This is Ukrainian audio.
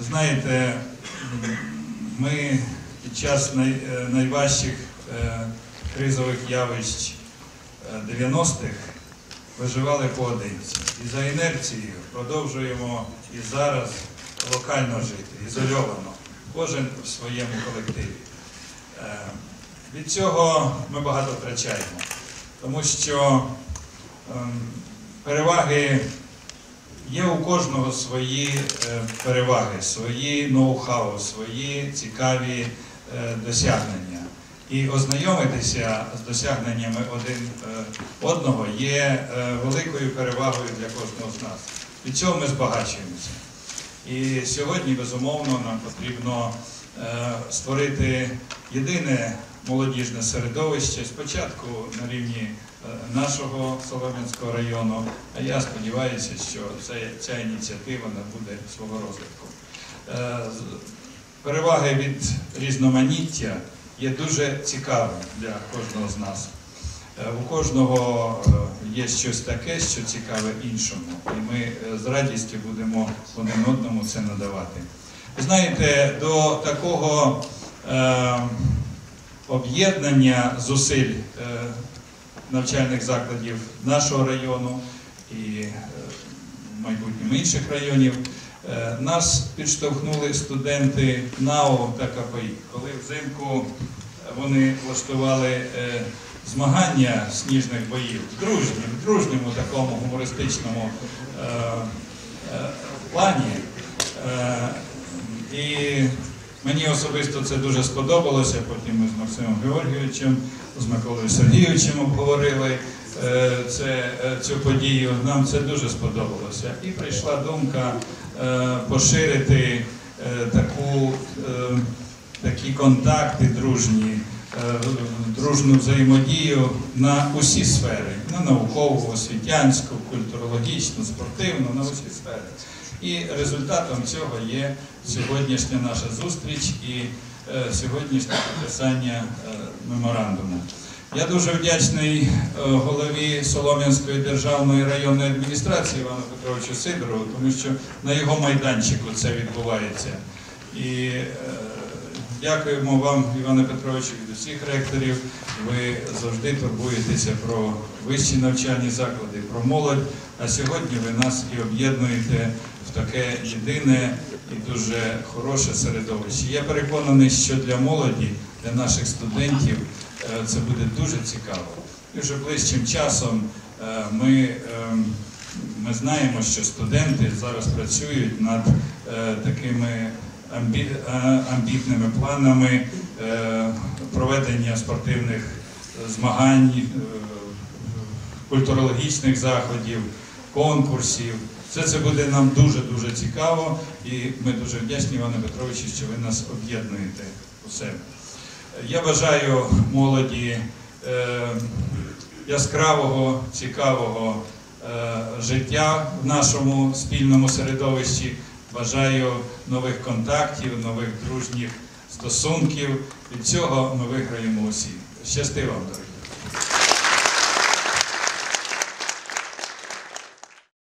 знаєте, ми під час е, найважчих е, кризових явищ е, 90-х виживали поодинці. І за інерцією продовжуємо і зараз локально жити, ізольовано, кожен в своєму колективі. Е, Від цього ми багато втрачаємо, тому що ем, переваги є у кожного свої е, переваги, свої ноу-хау, свої цікаві е, досягнення. І ознайомитися з досягненнями один е, одного є великою перевагою для кожного з нас. Від цього ми збагачуємося. І сьогодні, безумовно, нам потрібно створити єдине молодіжне середовище спочатку на рівні е, нашого Солом'янського району, а я сподіваюся, що ця, ініціатива набуде свого розвитку. Е, Переваги від різноманіття є дуже цікавим для кожного з нас. Е, У кожного є щось таке, що цікаве іншому, і ми з радістю будемо один одному це надавати. Ви знаєте, до такого об'єднання зусиль е, навчальних закладів нашого району і е, майбутньому інших районів е, нас підштовхнули студенти НАО та КПІ, коли взимку вони влаштували змагання сніжних боїв в дружньому, в дружньому такому гумористичному плані. І мені особисто це дуже сподобалося. Потім ми з Максимом Георгійовичем, з Миколою Сергійовичем обговорили е, це, е, цю подію. Нам це дуже сподобалося. І прийшла думка е, поширити таку, такі контакти дружні, дружну взаємодію на усі сфери: на наукову, освітянську, культурологічну, спортивну, на усі сфери. І результатом цього є сьогоднішня наша зустріч і е, сьогоднішнє підписання е, меморандуму. Я дуже вдячний е, голові Солом'янської державної районної адміністрації Івану Петровичу Сидорову, тому що на його майданчику це відбувається. І дякуємо вам, Іване Петровичу, від усіх ректорів. Ви завжди турбуєтеся про вищі навчальні заклади, про молодь. А сьогодні ви нас і об'єднуєте в таке єдине і дуже хороше середовище. Я переконаний, що для молоді, для наших студентів е, це буде дуже цікаво. І вже ближчим часом е, ми, ем, ми знаємо, що студенти зараз працюють над е, такими амбітними планами е, проведення спортивних змагань, е, культурологічних заходів, конкурсів. Все це буде нам дуже-дуже цікаво, і ми дуже вдячні Івану Петровичу, що ви нас об'єднуєте у себе. Я бажаю молоді е, яскравого, цікавого е, життя в нашому спільному середовищі. Бажаю нових контактів, нових дружніх стосунків. Від цього ми виграємо усі. Щасти вам, дорогі!